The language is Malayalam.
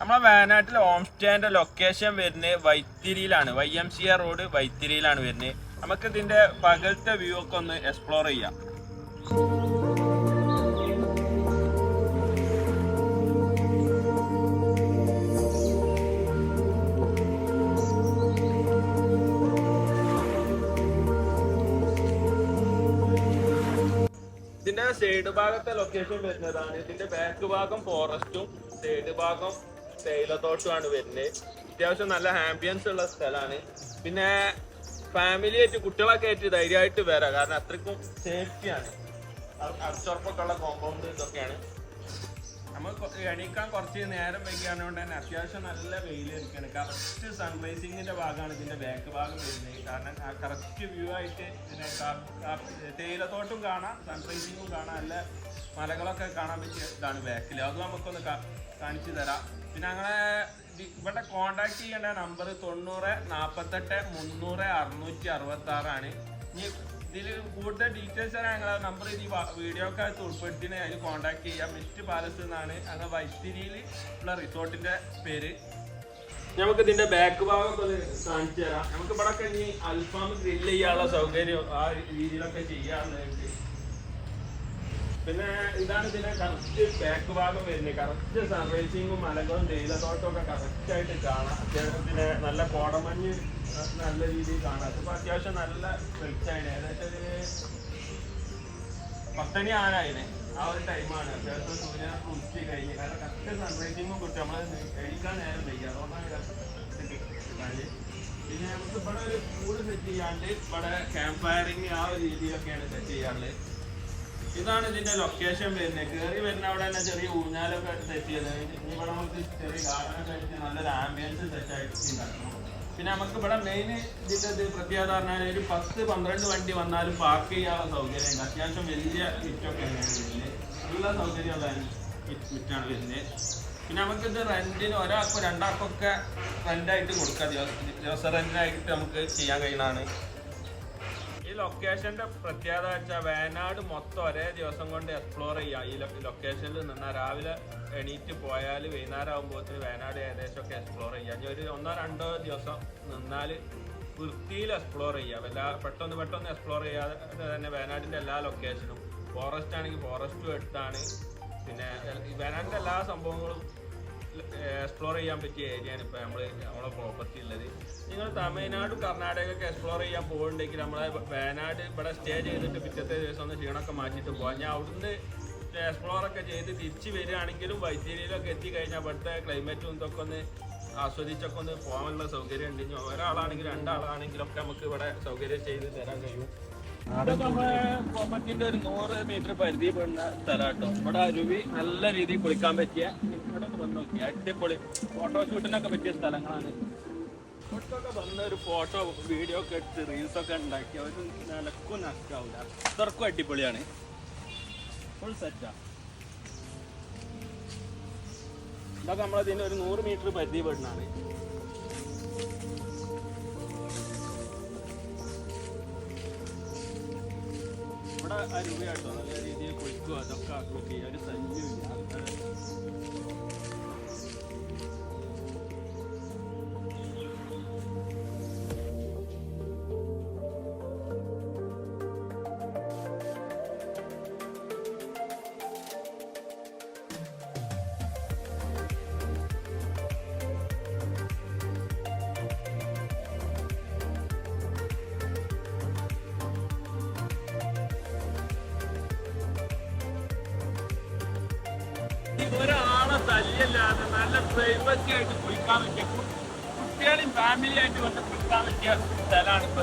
നമ്മളെ വയനാട്ടിലെ ഹോം സ്റ്റേന്റെ ലൊക്കേഷൻ വരുന്നത് വൈത്തിരിയിലാണ്. Y M C R road വൈത്തിരിയിലാണ് വരുന്നത്. നമുക്ക് ഇതിന്റെ പകലത്തെ വ്യൂ ഒക്കെ ഒന്ന് എക്സ്പ്ലോർ ചെയ്യാം. ഇതിന്റെ സൈഡ് ഭാഗത്തെ ലൊക്കേഷൻ വരുന്നതാണ്. ഇതിന്റെ ബാക്ക് ഭാഗം ഫോറസ്റ്റും സൈഡ് ഭാഗം തേയിലത്തോട്ടമാണ് വരുന്നത്. അത്യാവശ്യം നല്ല ആംബിയൻസ് ഉള്ള സ്ഥലമാണ്. പിന്നെ ഫാമിലി ആയിട്ട് കുട്ടികളൊക്കെ ആയിട്ട് ധൈര്യമായിട്ട് വരാം. കാരണം അത്രയ്ക്കും സേഫ്റ്റിയാണ് അടച്ചുറപ്പൊക്കെ ഉള്ള കോമ്പൗണ്ട് ഇതൊക്കെയാണ്. നമുക്ക് എണീക്കാൻ കുറച്ച് നേരം വൈകിയാണോണ്ട് തന്നെ അത്യാവശ്യം നല്ല വെയിലിരിക്കുകയാണ് കറക്റ്റ് സൺറൈസിങ്ങിന്റെ ഭാഗമാണ് ഇതിന്റെ ബാക്ക് ഭാഗം വരുന്നത്. കാരണം ആ കറക്റ്റ് വ്യൂ ആയിട്ട് ഇതിനെ തേയിലത്തോട്ടും കാണാം സൺറൈസിങ്ങും കാണാം. നല്ല മലകളൊക്കെ കാണാൻ പറ്റിയ ഇതാണ് ബാക്കിൽ അത് നമുക്കൊന്ന് കാണിച്ചു തരാം പിന്നെ ഞങ്ങളെ ഇവിടെ കോണ്ടാക്ട് ചെയ്യേണ്ട നമ്പർ തൊണ്ണൂറ് നാൽപ്പത്തെട്ട് മുന്നൂറ് അറുന്നൂറ്റി അറുപത്തി ആറാണ് ഇനി ഇതിൽ കൂടുതൽ ഡീറ്റെയിൽസ് തരാൻ ഞങ്ങളെ നമ്പർ ഈ വീഡിയോ ഒക്കെ അകത്ത് ഉൾപ്പെടുത്തിന് അതിൽ കോണ്ടാക്ട് ചെയ്യാം. മിസ്റ്റ് പാലസ് എന്നാണ്. ഞങ്ങൾ വൈത്തിരിയിൽ ഉള്ള റിസോർട്ടിന്റെ പേര്. നമുക്ക് ഇതിന്റെ ബാക്ക് ഭാഗം ഒന്ന് കാണിച്ചു തരാം നമുക്ക് ഇവിടെ ഒക്കെ ഇനി അൽഫാം ഗ്രില്ല് ചെയ്യാനുള്ള സൗകര്യം ആ രീതിയിലൊക്കെ ചെയ്യാറുണ്ട് പിന്നെ ഇതാണ് ഇതിന്റെ കറക്റ്റ് ബാക്ക് ഭാഗം വരുന്നത്. കറക്റ്റ് സർവീസിങ്ങും മലകളും തേയിലത്തോട്ടവും ഒക്കെ കറക്റ്റ് ആയിട്ട് കാണാം. അത്യാവശ്യത്തിന് നല്ല കോടമഞ്ഞ് നല്ല രീതിയിൽ കാണാം. അതിപ്പോ അത്യാവശ്യം നല്ല വെളിച്ചാണ് ഏകദേശം ഒരു പത്തണി ആനായിന് ആ ഒരു ടൈമാണ് അത്യാവശ്യം സൂര്യ ഉച്ചി കഴിഞ്ഞ്. കാരണം കറക്റ്റ് സൺറൈസിങ്ങും കിട്ടും. നമ്മൾ കഴിക്കാൻ നേരം വയ്ക്കുക അതുകൊണ്ടാണ് കിട്ടുന്നത്. പിന്നെ നമുക്ക് ഇവിടെ ഒരു കൂട് സെറ്റ് ചെയ്യാണ്ട് ഇവിടെ ക്യാമ്പ് ഫയറിങ് ആ ഒരു രീതിയിലൊക്കെയാണ് സെറ്റ് ചെയ്യാറുള്ളത് ഇതാണ് ഇതിന്റെ ലൊക്കേഷൻ വരുന്നത് കയറി വരുന്ന അവിടെ തന്നെ ചെറിയ ഊഞ്ഞാലൊക്കെ സെറ്റ് ഇനി ഇവിടെ നമുക്ക് ചെറിയ ഗാർഡനൊക്കെ വെച്ച് നല്ലൊരു ആംബിയൻസ് സെറ്റ് ആയിട്ട് ഉണ്ടാക്കണം പിന്നെ നമുക്ക് ഇവിടെ മെയിൻ ഇതിന്റെ ഇത് പ്രത്യേകത പറഞ്ഞാൽ ഒരു പത്ത് പന്ത്രണ്ട് വണ്ടി വന്നാലും പാർക്ക് ചെയ്യാനുള്ള സൗകര്യമുണ്ട് അത്യാവശ്യം വലിയ തന്നെയാണ് വരുന്നത്. നല്ല സൗകര്യമുള്ള ലിറ്റാണ് വരുന്നത്. പിന്നെ നമുക്ക് ഇത് റെന്റിന് ഒരാൾക്കോ രണ്ടാൾക്കൊക്കെ റെന്റായിട്ട് കൊടുക്കാം. ദിവസം റെന്റിനായിട്ട് നമുക്ക് ചെയ്യാൻ കഴിയുന്നതാണ്. ലൊക്കേഷന്റെ പ്രത്യേകത വെച്ചാൽ വയനാട് മൊത്തം ഒരേ ദിവസം കൊണ്ട് എക്സ്പ്ലോർ ചെയ്യാം. ഈ ലൊക്കേഷനിൽ നിന്നാൽ രാവിലെ എണീറ്റ് പോയാൽ വൈകുന്നേരം ആകുമ്പോഴത്തേന് വയനാട് ഏകദേശം ഒക്കെ എക്സ്പ്ലോർ ചെയ്യാം ഒരു ഒന്നോ രണ്ടോ ദിവസം നിന്നാൽ വൃത്തിയിൽ എക്സ്പ്ലോർ ചെയ്യാം. എല്ലാ പെട്ടെന്ന് പെട്ടെന്ന് എക്സ്പ്ലോർ ചെയ്യാതെ തന്നെ വയനാടിന്റെ എല്ലാ ലൊക്കേഷനും ഫോറസ്റ്റ് ആണെങ്കിൽ ഫോറസ്റ്റും എടുത്താണ്. പിന്നെ വയനാടിന്റെ എല്ലാ സംഭവങ്ങളും എക്സ്പ്ലോർ ചെയ്യാൻ പറ്റിയ ഏരിയയാണ് ഇപ്പോൾ നമ്മൾ നമ്മളെ പ്രോപ്പർട്ടി ഉള്ളത്. നിങ്ങൾ തമിഴ്നാട് കർണാടക ഒക്കെ എക്സ്പ്ലോർ ചെയ്യാൻ പോകുന്നുണ്ടെങ്കിൽ നമ്മളെ വയനാട് ഇവിടെ സ്റ്റേ ചെയ്തിട്ട് പിറ്റത്തെ ദിവസം ഒന്ന് ക്ഷീണമൊക്കെ മാറ്റിയിട്ട് പോകാം ഞാൻ അവിടുന്ന് എക്സ്പ്ലോർ ഒക്കെ ചെയ്ത് തിരിച്ച് വരികയാണെങ്കിലും വൈദ്യുതിയിലൊക്കെ എത്തിക്കഴിഞ്ഞാൽ ഇവിടുത്തെ ക്ലൈമറ്റും ഇതൊക്കെ ഒന്ന് ആസ്വദിച്ചൊക്കെ ഒന്ന് പോകാനുള്ള സൗകര്യം ഉണ്ട് ഇനി ഒരാളാണെങ്കിലും രണ്ടാളാണെങ്കിലും ഒക്കെ നമുക്ക് ഇവിടെ സൗകര്യം ചെയ്ത് തരാൻ കഴിയും. ഒരു നൂറ് മീറ്റർ പരിധി പെടുന്ന സ്ഥലമാട്ടോ ഇവിടെ അരുവി നല്ല രീതിയിൽ കുളിക്കാൻ പറ്റിയ അടിപൊളി ഫോട്ടോഷൂട്ടിനൊക്കെ പറ്റിയ സ്ഥലങ്ങളാണ്. ഇവിടത്തൊക്കെ വന്ന ഒരു ഫോട്ടോ വീഡിയോ ഒക്കെ എടുത്ത് റീൽസ് ഒക്കെ ഉണ്ടാക്കി അവർ നിലക്കും നക്കാവില്ല അത്രക്കും അടിപൊളിയാണ്. ഫുൾ സെറ്റാ ഇതൊക്കെ നമ്മളതിന് ഒരു നൂറ് മീറ്റർ പരിധി പെടുന്നതാണ് ഇവിടെ അരുവിയാട്ടോ നല്ല രീതിയിൽ കുളിക്കുക അതൊക്കെ ആക്കി ഒരു ശല്യമില്ല ഒരാളെ തല്ലിയല്ലാതെ നല്ല പ്രൈവസി ആയിട്ട് കുളിക്കാൻ പറ്റിയ കുട്ടികളും ഫാമിലി ആയിട്ട് വന്ന് കുളിക്കാൻ പറ്റിയ സ്ഥലമാണ് ഇപ്പൊ